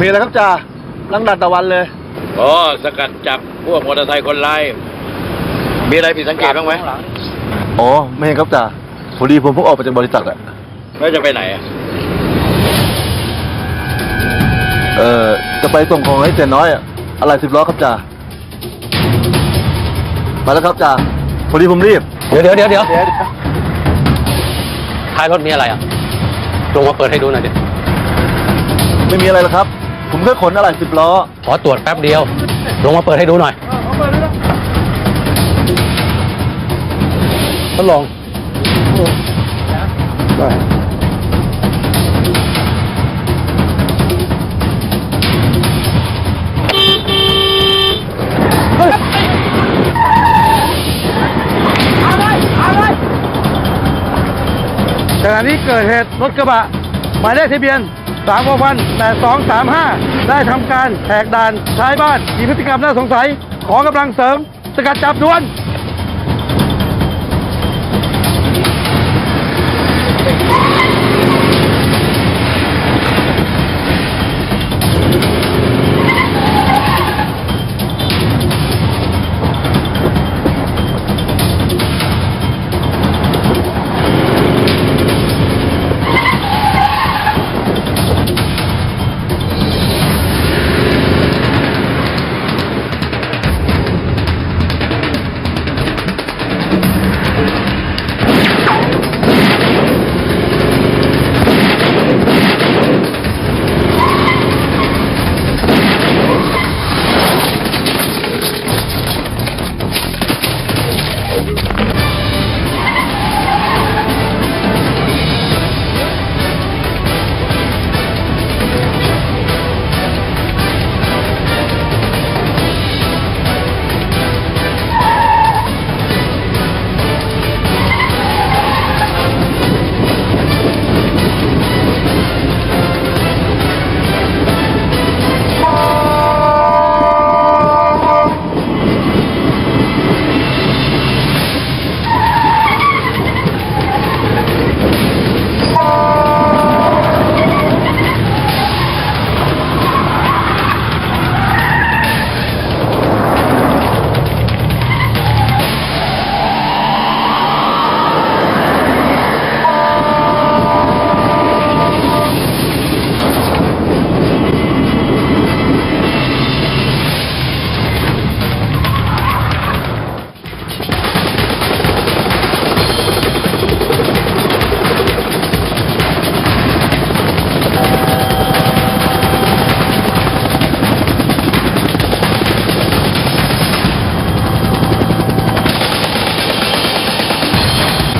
มีอะไรครับจ่าลังดัดตะวันเลยอ๋อสกัดจับพวกมอเตอร์ไซค์คนร้ายมีอะไรผิดสังเกตบ้างไหมอ๋อไม่เห็นครับจ่าพอดีผมเพิ่งออกไปจากบริษัทอะแล้วจะไปไหนอะเอ่อจะไปส่งของให้เจนน้อยอะอะไรสิบล้อครับจ่ามาแล้วครับจ่าพอดีผมรีบเดี๋ยวเดี๋ยวเดี๋ยวเดี๋ยวท้ายรถมีอะไรอะลงมาเปิดให้ดูหน่อยดิไม่มีอะไรหรอกครับ ผมแค่ขนอะไรสิบล้อ ขอตรวจแป๊บเดียว ลงมาเปิดให้ดูหน่อยทดลองได้ขณะนี้เกิดเหตุรถกระบะหมายเลขทะเบียน 3 6 0 8 2 3 5ได้ทำการแหกด่านท้ายบ้านมีพฤติกรรมน่าสงสัย ขอกำลังเสริม สกัดจับด่วน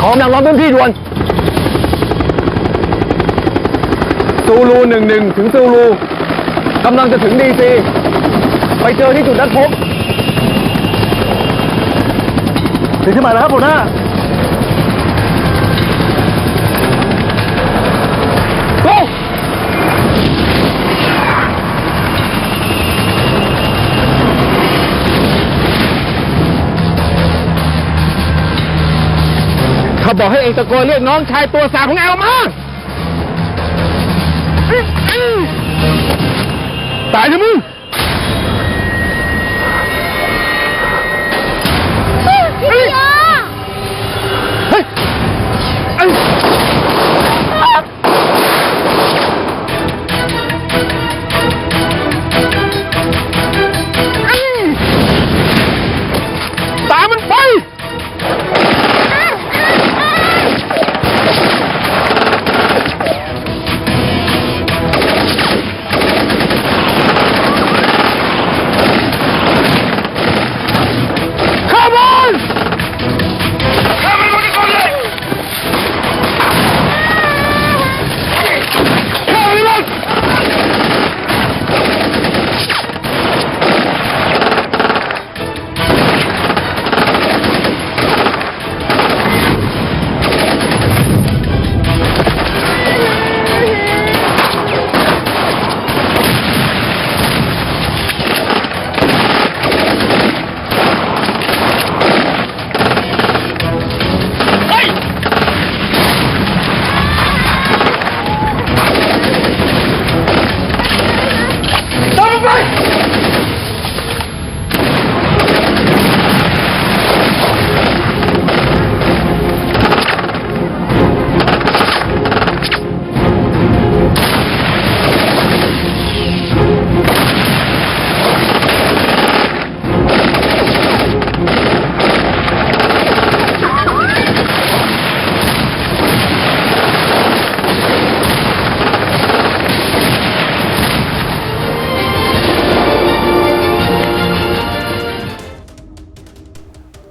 ขอกำลังล้อมพื้นที่ด่วนซูรูหนึ่งหนึ่งถึงซูรูกำลังจะถึงดีซีไปเจอที่จุดนัดพบถึงที่หมายแล้วครับหัวหน้า บอกให้เองตะโกนเรียกน้องชายตัวสาของแอลมาตายนะมึง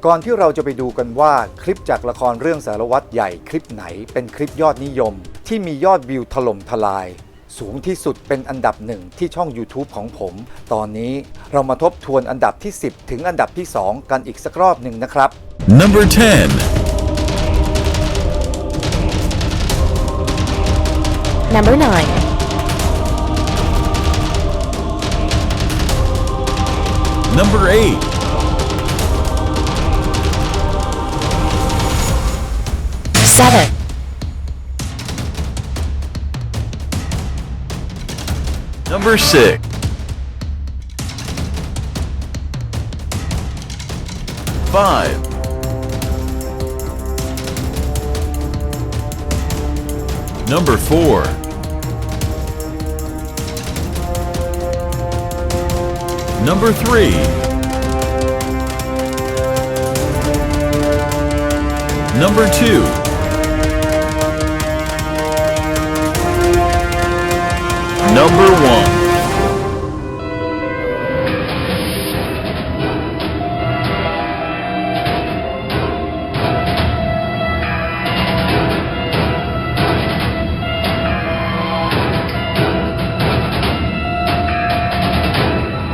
ก่อนที่เราจะไปดูกันว่าคลิปจากละครเรื่องสารวัตรใหญ่คลิปไหนเป็นคลิปยอดนิยม ที่มียอดวิวถล่มทลาย สูงที่สุดเป็นอันดับหนึ่งที่ช่อง YouTube ของผม ตอนนี้เรามาทบทวนอันดับที่ 10 ถึงอันดับที่ 2 กันอีกสักรอบหนึ่งนะครับ Number 10. Number 9. Number 8. Seven. Number 6. Five. Number 4. Number 3. Number 2. Number 1.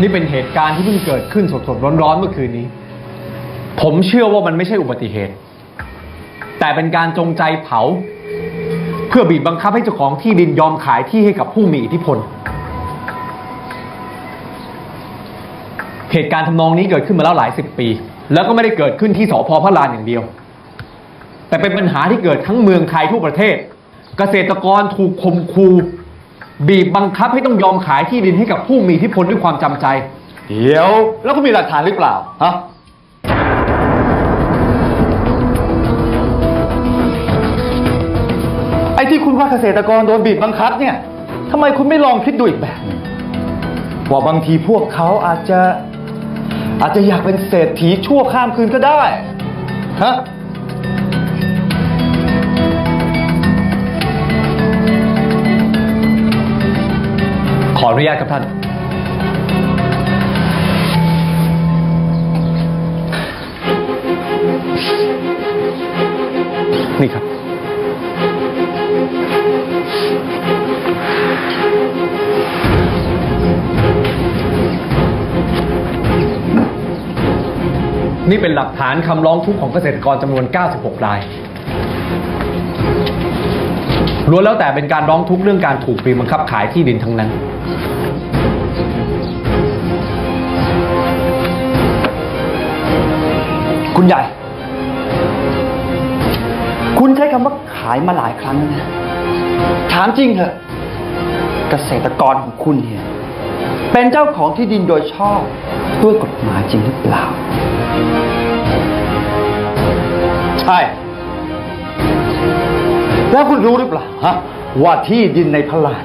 นี่เป็นเหตุการณ์ที่เพิ่งเกิดขึ้นสดๆร้อนๆเมื่อคืนนี้ ผมเชื่อว่ามันไม่ใช่อุบัติเหตุ แต่เป็นการจงใจเผา เพื่อบีบบังคับให้เจ้าของที่ดินยอมขายที่ให้กับผู้มีอิทธิพล เหตุการณ์ทำนองนี้เกิดขึ้นมาแล้วหลายสิบปี แล้วก็ไม่ได้เกิดขึ้นที่สพพระลานอย่างเดียว แต่เป็นปัญหาที่เกิดทั้งเมืองไทยทั่วประเทศ เกษตรกรถูกข่มขู่บีบบังคับให้ต้องยอมขายที่ดินให้กับผู้มีอิทธิพลด้วยความจำใจ เดี๋ยว แล้วคุณมีหลักฐานหรือเปล่าฮะ อ้ที่คุณว่าเกษตรกรโดนบีบบังคับเนี่ยทำไมคุณไม่ลองคิดดูอีกแบบหนึ่งว่าบางทีพวกเขาอาจจะอาจจะอยากเป็นเศรษฐีชั่วข้ามคืนก็ได้ฮะขออนุญาตครับท่าน นี่ครับ นี่เป็นหลักฐานคำร้องทุกข์ของเกษตรกรจำนวน 96 ราย ล้วนแล้วแต่เป็นการร้องทุกข์เรื่องการถูกบีบบังคับขายที่ดินทั้งนั้น คุณใหญ่ คุณใช้คำว่าขายมาหลายครั้งนะ ถามจริงเถอะ เกษตรกรของคุณเนี่ย เป็นเจ้าของที่ดินโดยชอบด้วยกฎหมายจริงหรือเปล่า ใช่ แล้วคุณรู้หรือเปล่าฮะว่าที่ดินในพระลาน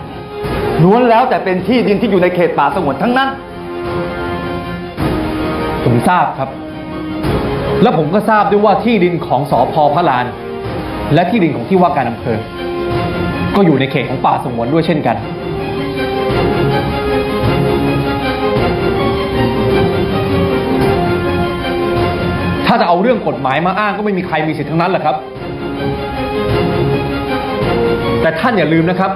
นวล้วนแล้วแต่เป็นที่ดินที่อยู่ในเขตป่าสงวนทั้งนั้น ผมทราบครับ แล้วผมก็ทราบด้วยว่าที่ดินของสอพอพระลาน และที่ดินของที่ว่าการอำเภอ ก็อยู่ในเขตของป่าสงวนด้วยเช่นกัน เอาเรื่องกฎหมายมาอ้างก็ไม่มีใครมีสิทธิ์ทั้งนั้นแหละครับ แต่ท่านอย่าลืมนะครับ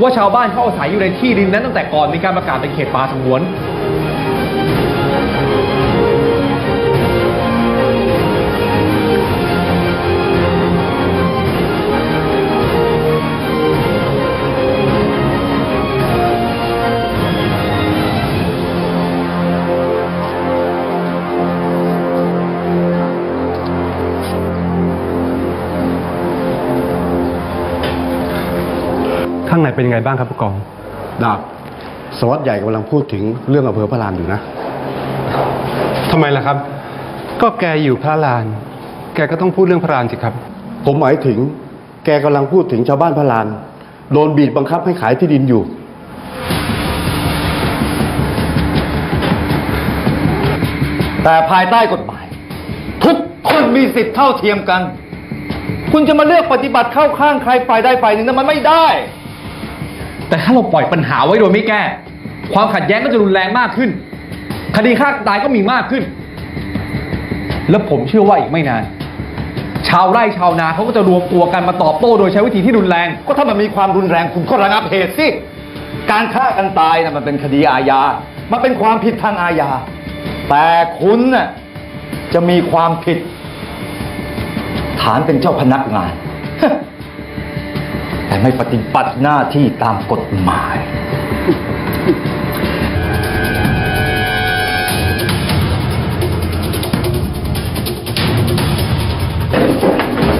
ว่าชาวบ้านเขาอาศัยอยู่ในที่ดินนั้นตั้งแต่ก่อนมีการประกาศเป็นเขตป่าสงวน เป็นยังไงบ้างครับผู้กองดาบสารวัสดใหญ่กำลังพูดถึงเรื่องอำเภอพระลานอยู่นะทำไมล่ะครับ ก็แกอยู่พระลาน แกก็ต้องพูดเรื่องพระลานสิครับ ผมหมายถึงแกกำลังพูดถึงชาวบ้านพระลาน โดนบีบบังคับให้ขายที่ดินอยู่ แต่ภายใต้กฎหมาย ทุกคนมีสิทธิ์เท่าเทียมกัน คุณจะมาเลือกปฏิบัติเข้าข้างใครฝ่ายใดฝ่ายหนึ่งนั้นมันไม่ได้ แต่ถ้าเราปล่อยปัญหาไว้โดยไม่แก้ ความขัดแย้งก็จะรุนแรงมากขึ้น คดีฆ่าตายก็มีมากขึ้น แล้วผมเชื่อว่าอีกไม่นาน ชาวไร่ชาวนาเขาก็จะรวมตัวกันมาตอบโต้โดยใช้วิธีที่รุนแรง ก็ถ้ามันมีความรุนแรงคุณก็ระงับเหตุสิ การฆ่ากันตายนะมันเป็นคดีอาญา มันเป็นความผิดทางอาญา แต่คุณน่ะจะมีความผิด ฐานเป็นเจ้าพนักงาน แต่ไม่ปฏิบัติหน้าที่ตามกฎหมาย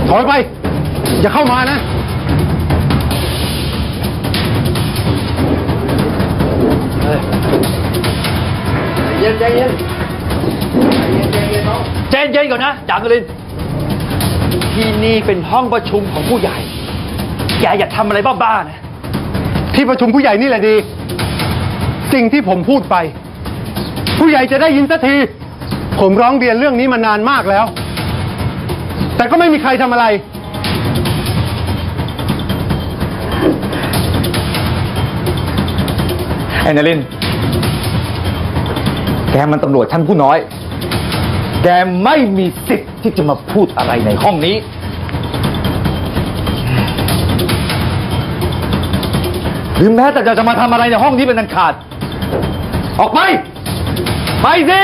ถอยไป อย่าเข้ามานะใจเย็นก่อนนะจางลินที่นี่เป็นห้องประชุมของผู้ใหญ่ แกอย่าทำอะไรบ้าๆนะ ที่ประชุมผู้ใหญ่นี่แหละดี สิ่งที่ผมพูดไป ผู้ใหญ่จะได้ยินสักที ผมร้องเรียนเรื่องนี้มานานมากแล้ว แต่ก็ไม่มีใครทำอะไร ไอ้นรินทร์แกมันตำรวจชั้นผู้น้อย แกไม่มีสิทธิ์ที่จะมาพูดอะไรในห้องนี้ หรือแม้แต่จะจะมาทำอะไรในห้องนี้เป็นอันขาด ออกไป ไปสิ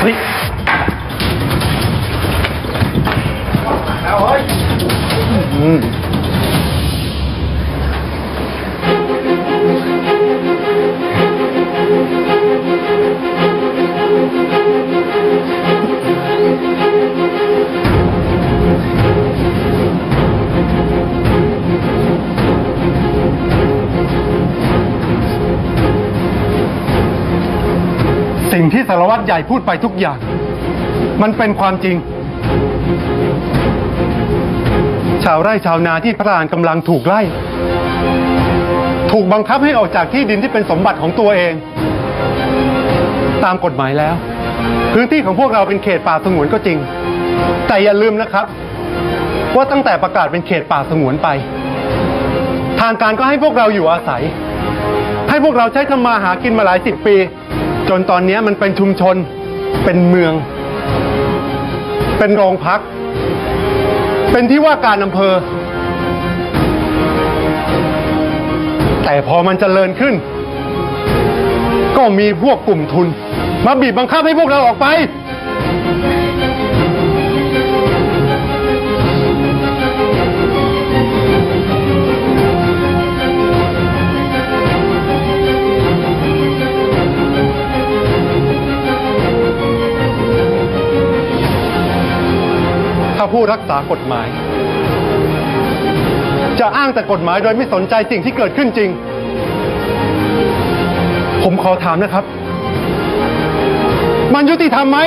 เฮ้ยสิ่งที่สารวัตรใหญ่พูดไปทุกอย่าง มันเป็นความจริง ชาวไร่ชาวนาที่พระรานกำลังถูกไล่ ถูกบังคับให้ออกจากที่ดินที่เป็นสมบัติของตัวเอง ตามกฎหมายแล้ว พื้นที่ของพวกเราเป็นเขตป่าสงวนก็จริง แต่อย่าลืมนะครับ ว่าตั้งแต่ประกาศเป็นเขตป่าสงวนไป ทางการก็ให้พวกเราอยู่อาศัย ให้พวกเราใช้ทำมาหากินมาหลายสิบปี จนตอนนี้มันเป็นชุมชน เป็นเมือง เป็นโรงพัก เป็นที่ว่าการอำเภอ แต่พอมันจเจริญขึ้น ก็มีพวกกลุ่มทุน มาบีบบังคับให้พวกเราออกไป ผู้รักษากฎหมาย จะอ้างแต่กฎหมายโดยไม่สนใจสิ่งที่เกิดขึ้นจริง ผมขอถามนะครับ มันยุติธรรมไหม